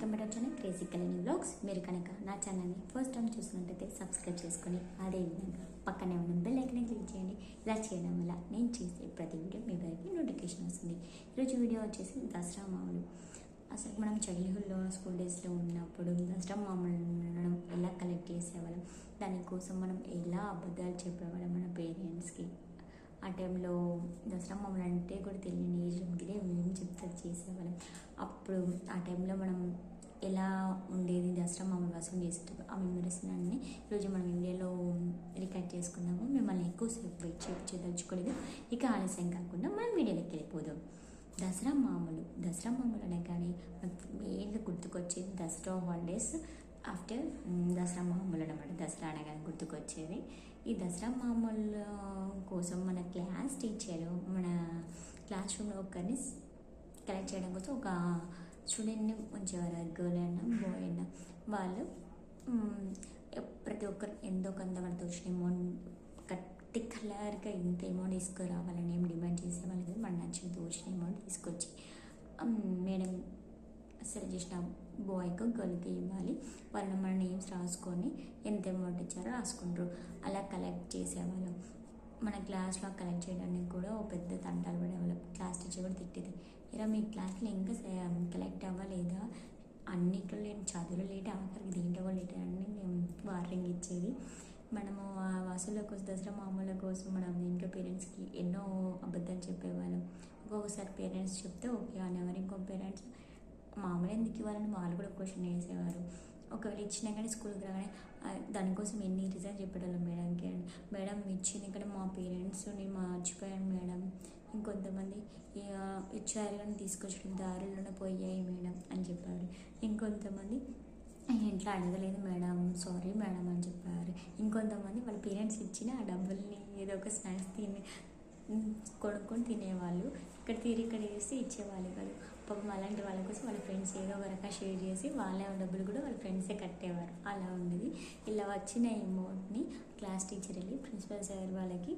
Welcome to crazy కలని blogs మీరు కనుక నా ఛానల్ని ఫస్ట్ టైం చూసినట్టయితే సబ్స్క్రైబ్ చేసుకొని అదేవిధంగా పక్కనే ఉన్న బెల్ ఐకన్ క్లిక్ చేయండి. ఇలా చేయడం వల్ల నేను చేసే ప్రతి వీడియో మీ వారికి నోటిఫికేషన్ వస్తుంది. ఈరోజు వీడియో వచ్చేసి దసరా మామూలు. అసలు మనం చైల్డ్హుడ్లో స్కూల్ డేస్లో ఉన్నప్పుడు దసరా మామూలు ఎలా కలెక్ట్ చేసేవాళ్ళం? దానికోసం మనం ఎలా అబద్ధాలు చెప్పేవాళ్ళం మన పేరెంట్స్కి ఆ టైంలో దసరా మామూలు అంటే కూడా తెలియని ఏజ్ ఉంటే మేము చెప్తే చేసేవాళ్ళం? అప్పుడు ఆ టైంలో మనం ఎలా ఉండేది దసరా మామూలు వసూలు చేసేటప్పుడు ఆ మెమరీస్ అన్ని ఈరోజు మనం ఇండియాలో రికార్డ్ చేసుకుందాము. మిమ్మల్ని ఎక్కువసేపు వెయిట్ చేయించదలుచుకోలేదు ఇక ఆలస్యం కాకుండా మనం వీడియోలోకి వెళ్ళిపోదాం. దసరా మామూలు దసరా మామూలు అనగానే కానీ మెయిన్గా గుర్తుకొచ్చేది దసరా హాలిడేస్ ఆఫ్టర్ దసరా మామూలు అనమాట దసరా అనగానే గుర్తుకొచ్చేది ఈ దసరా మామూలు కోసం మన క్లాస్ టీచర్ మన క్లాస్ రూమ్లో ఒకరిని కలెక్ట్ చేయడం కోసం ఒక స్టూడెంట్ని ఉంచేవారు గర్ల్ అయినా బాయ్ అయినా వాళ్ళు ప్రతి ఒక్కరు ఎంతో కొంత వాళ్ళతో వచ్చిన అమౌంట్ పర్టికులర్గా ఇంత అమౌంట్ తీసుకురావాలని ఏం డిమాండ్ చేసేవాళ్ళు కదా మన నచ్చిన తోచిన అమౌంట్ తీసుకొచ్చి మేడం సెలెక్ట్ చేసిన బాయ్కి గర్ల్కి ఇవ్వాలి. వాళ్ళు మన నేమ్స్ రాసుకొని ఎంత అమౌంట్ ఇచ్చారో రాసుకుంటారు. అలా కలెక్ట్ చేసేవాళ్ళం. మన క్లాస్లో కలెక్ట్ చేయడానికి కూడా ఓ పెద్ద తంటాలు పడేవాళ్ళం. క్లాస్ టీచర్ కూడా తిట్టేది. ఇలా మీ క్లాస్లో ఇంకా కలెక్ట్ లేని లేట్ ఆఖరికి దీంట్లో కూడా లేట్ అని మేము వార్నింగ్ ఇచ్చేది. మనము ఆ వాసుల కోసం దసరా మామూల కోసం మనం ఇంట్లో పేరెంట్స్కి ఎన్నో అబద్ధాలు చెప్పేవాళ్ళం. ఒక్కొక్కసారి పేరెంట్స్ చెప్తే ఓకే అనేవారు. ఇంకో పేరెంట్స్ మామూలు ఎందుకు ఇవ్వాలని వాళ్ళు కూడా క్వశ్చన్ వేసేవారు. ఒకవేళ ఇచ్చినా కానీ స్కూల్కి రాగానే దానికోసం ఎన్ని రీజన్ చెప్పేటోళ్ళం మేడంకి? మేడం ఇచ్చింది ఇక్కడ మా పేరెంట్స్ నేను మర్చిపోయాను మేడం. ఇంకొంతమంది "ఇక ఇచ్చారు కానీ తీసుకొచ్చిన దారుల్లోనే పోయాయి మేడం అని చెప్పారు. ఇంకొంతమంది ఇంట్లో అడగలేదు మేడం సారీ మేడం అని చెప్పారు. ఇంకొంతమంది వాళ్ళ పేరెంట్స్ ఇచ్చిన ఆ డబ్బుల్ని ఏదో ఒక స్నాక్స్ తిని కొనుక్కొని తినేవాళ్ళు ఇక్కడ తీరి ఇక్కడ చేసి ఇచ్చేవాళ్ళు కాదు. పాపం అలాంటి వాళ్ళ కోసం వాళ్ళ ఫ్రెండ్స్ ఏదో ఒక రకంగా షేర్ చేసి వాళ్ళే డబ్బులు కూడా వాళ్ళ ఫ్రెండ్సే కట్టేవారు. అలా ఉండేది. ఇలా వచ్చిన అమౌంట్ని క్లాస్ టీచర్ వెళ్ళి ప్రిన్సిపల్ సార్ వాళ్ళకి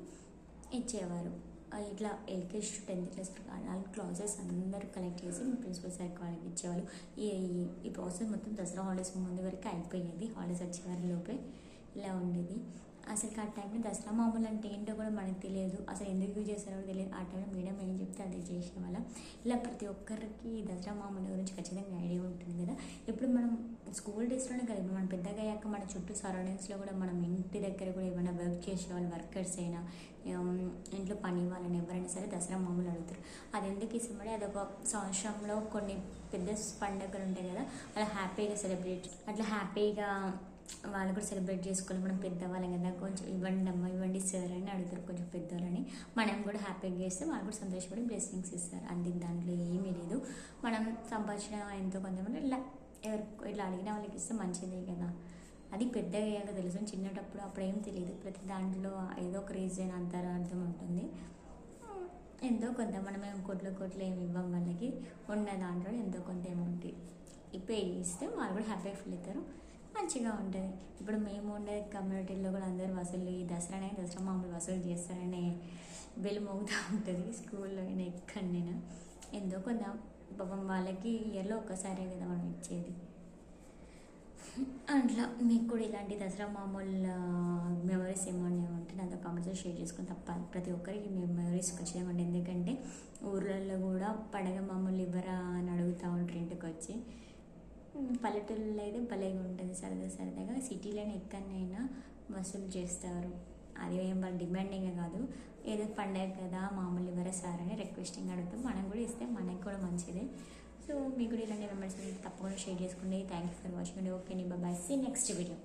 ఇచ్చేవారు. ఇట్లా ఎల్కేజీ టు టెన్త్ క్లాస్ నాలుగు క్లాసెస్ అందరూ కలెక్ట్ చేసి ప్రిన్సిపల్ సార్ కాలేజ్ ఇచ్చేవాళ్ళు. ఈ ఈ- ఈ ప్రాసెస్ మొత్తం దసరా హాలిడేస్ ముందు వరకు అయిపోయేది. హాలిడేస్ వచ్చే వారి లోపే ఇలా ఉండేది. అసలు ఆ టైంలో దసరా మామూలు అంటే ఏంటో కూడా మనకు తెలియదు. అసలు ఎందుకు యూజ్ చేస్తారో తెలియదు. ఆ టైంలో మేడం ఏం చెప్తే అదే వల్ల ఇలా ప్రతి ఒక్కరికి దసరా మామూలు గురించి ఖచ్చితంగా ఐడియా ఉంటుంది కదా. ఇప్పుడు మనం స్కూల్ డేస్లోనే కదా ఇప్పుడు మనం పెద్దగా అయ్యాక మన చుట్టూ సరౌండింగ్స్లో కూడా మనం ఇంటి దగ్గర కూడా ఏమైనా వర్క్ చేసేవాళ్ళు వర్కర్స్ అయినా ఇంట్లో పని వాళ్ళని ఎవరైనా సరే దసరా మామూలు అడుగుతారు. అది ఎందుకు ఇష్టపడి అదొక సంవత్సరంలో కొన్ని పెద్ద పండుగలు ఉంటాయి కదా అలా హ్యాపీగా సెలబ్రేట్ అట్లా హ్యాపీగా వాళ్ళు కూడా సెలబ్రేట్ చేసుకోవాలి. మనం పెద్దవాళ్ళం కదా కొంచెం ఇవ్వండి అమ్మ ఇవ్వండి సార్ అని అడుగుతారు కొంచెం పెద్దవాళ్ళని. మనం కూడా హ్యాపీగా చేస్తే వాళ్ళు కూడా సంతోషపడి బ్లెస్సింగ్స్ ఇస్తారు. అందుకు దాంట్లో ఏమీ లేదు. మనం సంపాదించిన ఎంతో కొంతమంది ఇలా ఎవరు ఇట్లా అడిగిన వాళ్ళకి ఇస్తే మంచిదే కదా. అది పెద్దగా అయ్యాక తెలుసు. చిన్నటప్పుడు అప్పుడు ఏం తెలియదు. ప్రతి దాంట్లో ఏదో ఒక రీజన్ అంతర అర్థం ఉంటుంది. ఎంతో కొంత మనం కోట్ల కోట్లు ఏమి ఇవ్వం వాళ్ళకి. ఉన్న దాంట్లో ఎంతో కొంత అమౌంట్ పే ఇస్తే వాళ్ళు కూడా హ్యాపీగా ఫీల్ అవుతారు. మంచిగా ఉంటుంది. ఇప్పుడు మేము ఉండే కమ్యూనిటీలో కూడా అందరూ వసూలు ఈ దసరానే దసరా మామూలు వసూలు చేస్తారనే బెల్ మోగుతూ ఉంటుంది స్కూల్లో అయినా నేను ఎంతో కొంత పాపం వాళ్ళకి ఇయర్లో ఒక్కసారే కదా మనం ఇచ్చేది. అట్లా మీకు కూడా ఇలాంటి దసరా మామూలు మెమరీస్ ఏమన్నా ఉంటే నాతో కామెంట్స్లో షేర్ చేసుకుని తప్ప ప్రతి ఒక్కరికి మెమరీస్ ఖచ్చితంగా ఉండే ఎందుకంటే ఊర్లలో కూడా పడగ మామూలు ఇవ్వరా అని అడుగుతూ ఉంటారు ఇంటికి వచ్చి పల్లెటూళ్ళలో అయితే భలేగా ఉంటుంది సరదా సరదాగా. సిటీలోనే ఎక్కడైనా వసూలు చేస్తారు. అది ఏం వాళ్ళు డిమాండింగ్ కాదు. ఏదో పండగ కదా మామూలు ఇవ్వరా సార్ అని రిక్వెస్టింగ్ అడుగుతాం మనం కూడా ఇస్తే మనకి కూడా మంచిదే. సో మీకు కూడా ఇలాంటి మెంబర్స్ తప్పకుండా షేర్ చేసుకోండి. Thank you for watching okay నీ బాబాయ్ సీ నెక్స్ట్ వీడియో